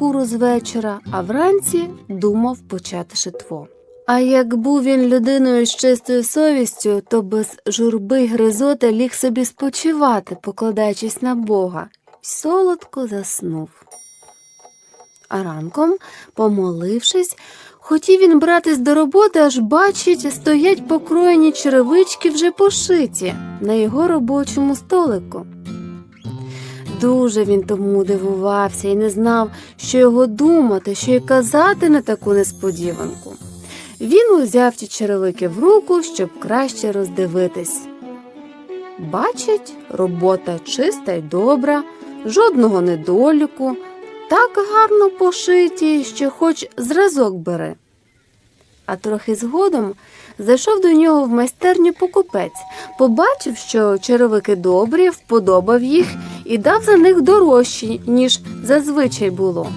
шкуру з вечора, а вранці думав почати шитво. А як був він людиною з чистою совістю, то без журби й гризоти ліг собі спочивати, покладаючись на Бога, й солодко заснув. А ранком, помолившись, хотів він братись до роботи, аж бачить, стоять покроєні черевички вже пошиті на його робочому столику. Дуже він тому дивувався і не знав, що його думати, що й казати на таку несподіванку. Він узяв ті черевики в руку, щоб краще роздивитись. Бачить, робота чиста й добра, жодного недоліку, так гарно пошиті, що хоч зразок бери. А трохи згодом зайшов до нього в майстерню покупець, побачив, що черевики добрі, вподобав їх і дав за них дорожчі, ніж зазвичай було.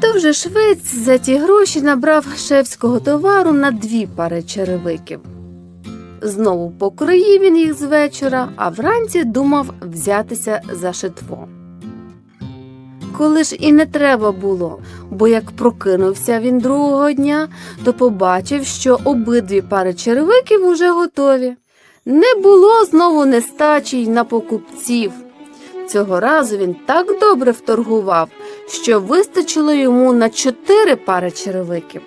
То вже швець за ті гроші набрав шефського товару на дві пари черевиків. Знову покроїв він їх з вечора, а вранці думав взятися за шитво. Коли ж і не треба було, бо як прокинувся він другого дня, то побачив, що обидві пари черевиків уже готові. Не було знову нестачі й на покупців. Цього разу він так добре вторгував, що вистачило йому на чотири пари черевиків.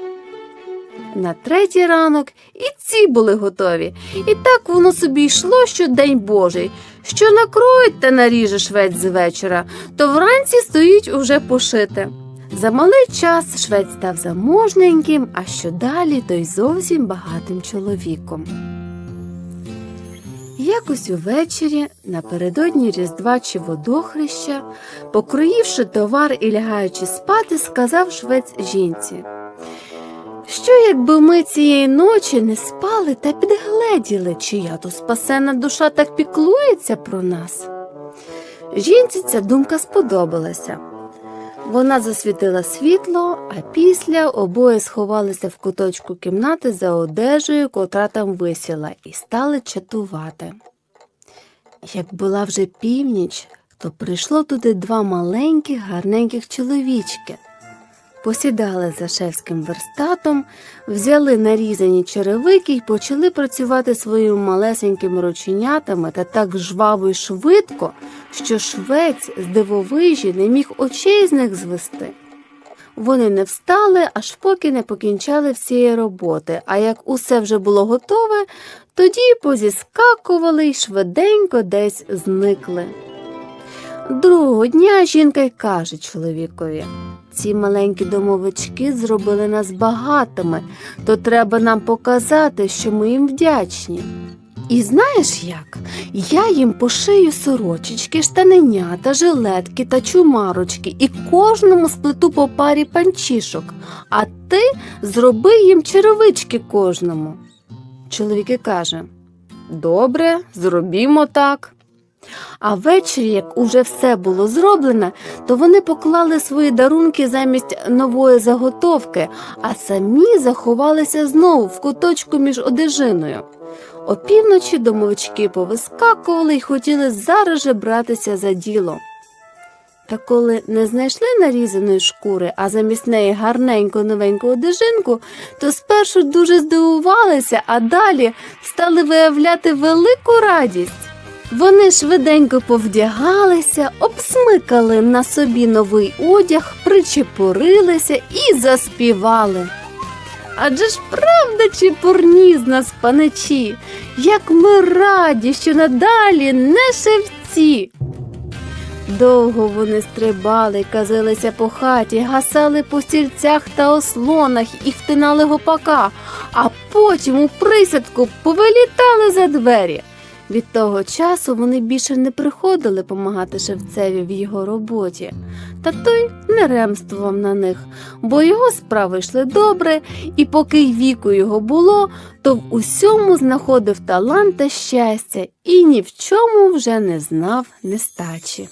На третій ранок і ці були готові, і так воно собі йшло щодень Божий. Що накроють та наріже швець з вечора, то вранці стоїть уже пошите. За малий час швець став заможненьким, а що далі, то й зовсім багатим чоловіком. Якось увечері, напередодні Різдва чи водохреща, покроївши товар і лягаючи спати, сказав швець жінці. Що, якби ми цієї ночі не спали та підгледіли, чия то спасена душа так піклується про нас? Жінці ця думка сподобалася. Вона засвітила світло, а після обоє сховалися в куточку кімнати за одежею, котра там висіла, і стали чатувати. Як була вже північ, то прийшло туди два маленьких гарненьких чоловічки. Посідали за шефським верстатом, взяли нарізані черевики і почали працювати своїми малесенькими рученятами та так жваво й швидко, що швець з дивовижі не міг очей з них звести. Вони не встали, аж поки не покінчали всієї роботи, а як усе вже було готове, тоді позіскакували й швиденько десь зникли. Другого дня жінка й каже чоловікові ці маленькі домовички зробили нас багатими, то треба нам показати, що ми їм вдячні. І знаєш як? Я їм пошию сорочечки, штаненята, жилетки та чумарочки і кожному сплету по парі панчішок, а ти зроби їм черевички кожному. Чоловік і каже Добре, зробімо так. А ввечері, як уже все було зроблено, то вони поклали свої дарунки замість нової заготовки, а самі заховалися знову в куточку між одежиною. Опівночі домовички повискакували й хотіли зараз же братися за діло. Та коли не знайшли нарізаної шкури, а замість неї гарненьку новеньку одежинку, то спершу дуже здивувалися, а далі стали виявляти велику радість. Вони швиденько повдягалися, обсмикали на собі новий одяг, причепурилися і заспівали. Адже ж правда чепурні з нас паничі, як ми раді, що надалі не шевці. Довго вони стрибали, казилися по хаті, гасали по стільцях та ослонах і втинали гопака, а потім у присядку повилітали за двері. Від того часу вони більше не приходили помагати шевцеві в його роботі, та той не ремствував на них, бо його справи йшли добре, і поки й віку його було, то в усьому знаходив талант та щастя і ні в чому вже не знав нестачі.